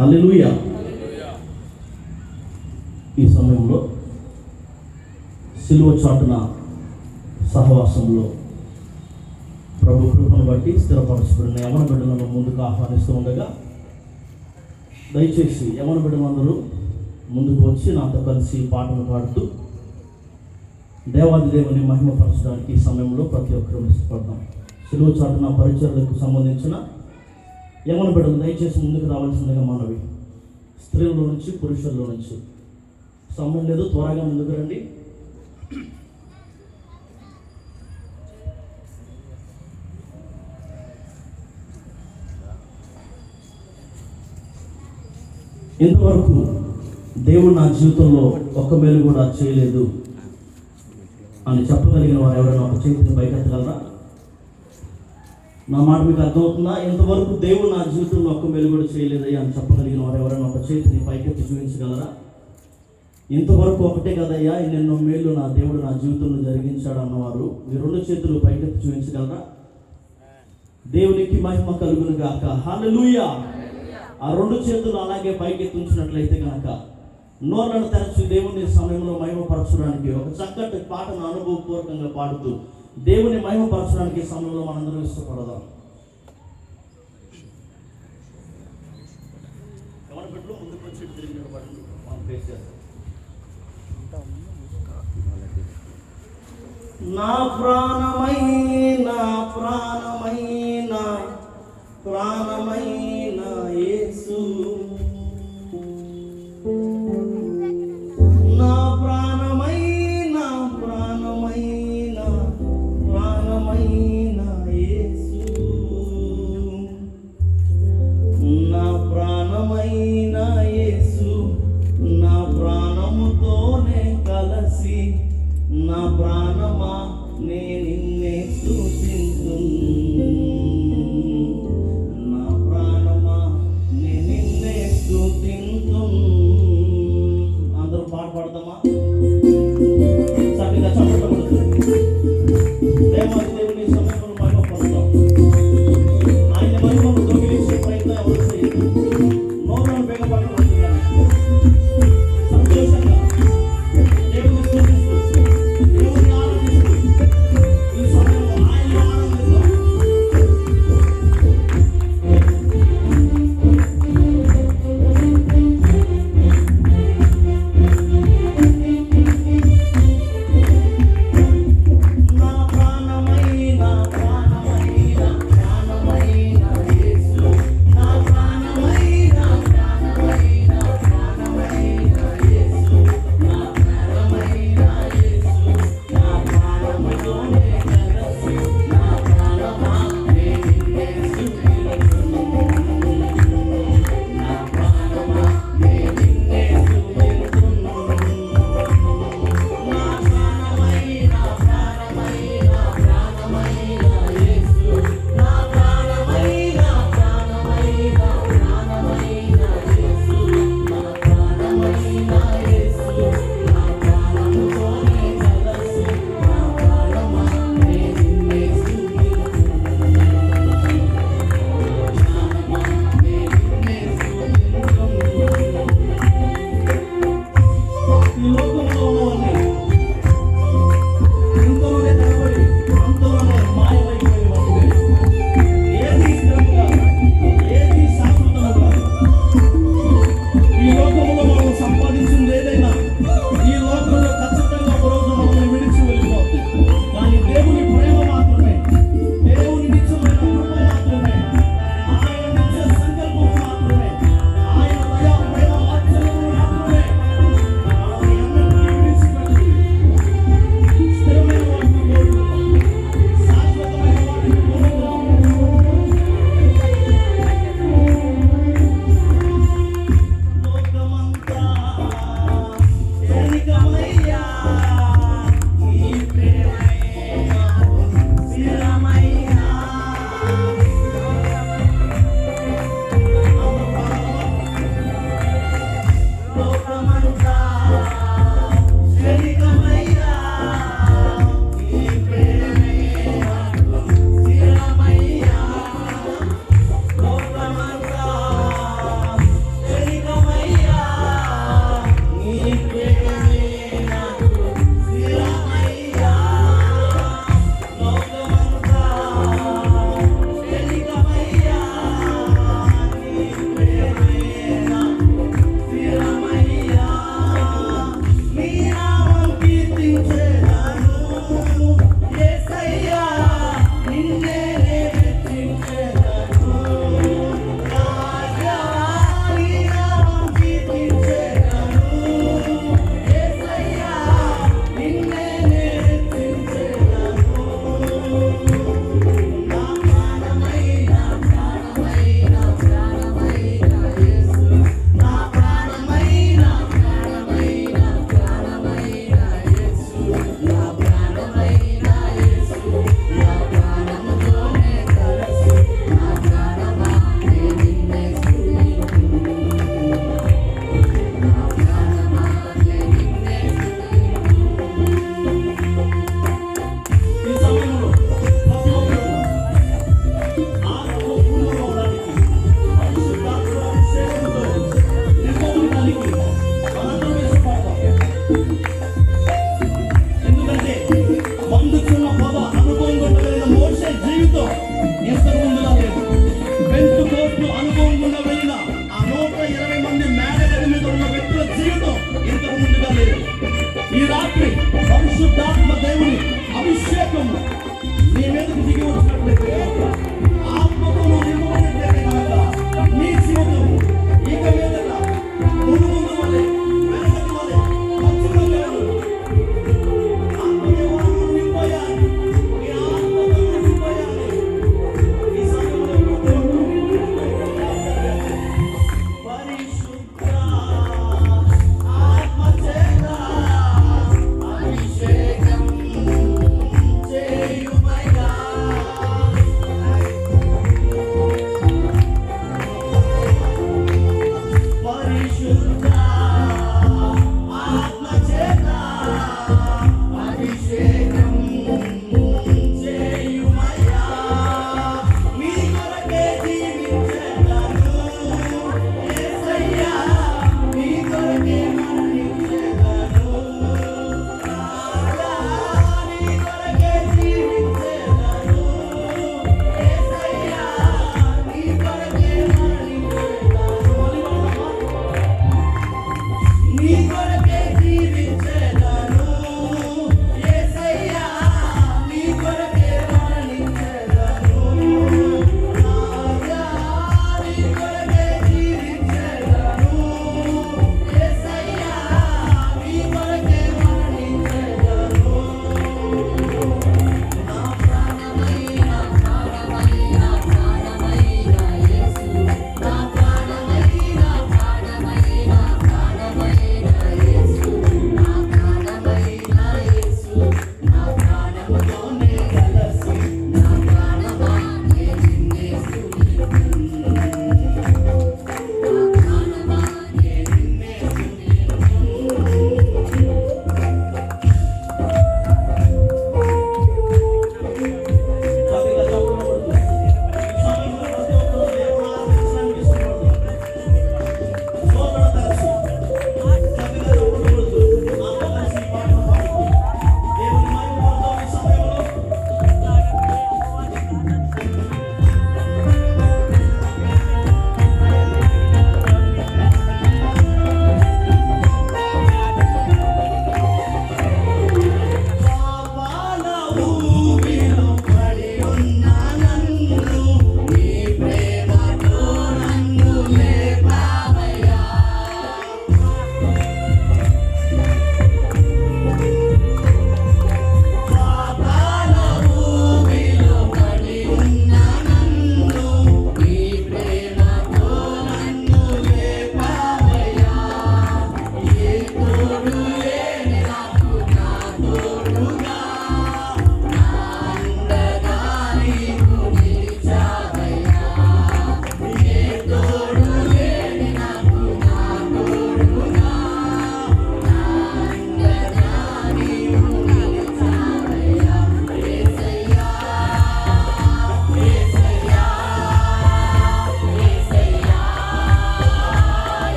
హల్లెలూయ. ఈ సమయంలో సిలువ చాటున సహవాసంలో ప్రభు కృపను బట్టి స్థిరపరచుకున్న యమన బిడ్డలను ముందుకు ఆహ్వానిస్తూ ఉండగా దయచేసి యమన బిడ్డలందరూ ముందుకు వచ్చి నాతో కలిసి పాటలు పాడుతూ దేవాది దేవుని మహిమపరచడానికి ఈ సమయంలో ప్రతి ఒక్కరూ ఇష్టపడతాం సిలువ చాటున పరిచయాలకు సంబంధించిన యమన బిడ్డలు దయచేసి ముందుకు రావాల్సిందిగా మనవి. స్త్రీల్లో నుంచి పురుషుల్లో నుంచి. సమయం లేదు త్వరగా ముందుకు రండి. ఇంతవరకు దేవుడు నా జీవితంలో ఒక్క మేలు కూడా చేయలేదు అని చెప్పగలిగిన వారు ఎవరైనా ఒక చేతిని బయటెత్తగలరా నా మాట మీకు అర్థమవుతుందా? ఎంతవరకు దేవుడు నా జీవితంలో ఒక్క మేలు చేయలేదయ్యా అని చెప్పగలిగిన వారు ఎవరైనా ఒక చేతిని పైకెత్తి చూపించగలరా? ఇంతవరకు ఒకటే కదయ్యా ఎన్నెన్నో మేలు నా దేవుడు నా జీవితంలో జరిగించాడు అన్నవారు. మీ రెండు చేతులు పైకెత్తి చూపించగలరా? దేవునికి మహిమ కలుగును గాక. హల్లెలూయా! ఆ రెండు చేతులు అలాగే పైకెత్తి ఉంచినట్లయితే కనుక నోర్లను తెరచి దేవుని సమయంలో మహిమపరచడానికి ఒక చక్కటి పాటను అనుభవపూర్వకంగా పాడుతూ దేవుని మహిమపరచడానికి సమయంలో మనందరం ఇష్టపడదాం బిడ్డలు ముందుకు వచ్చి తిరిగి నిలబడండి. మనం. నా ప్రాణమైన ప్రాణమైన ప్రాణమైన యేసు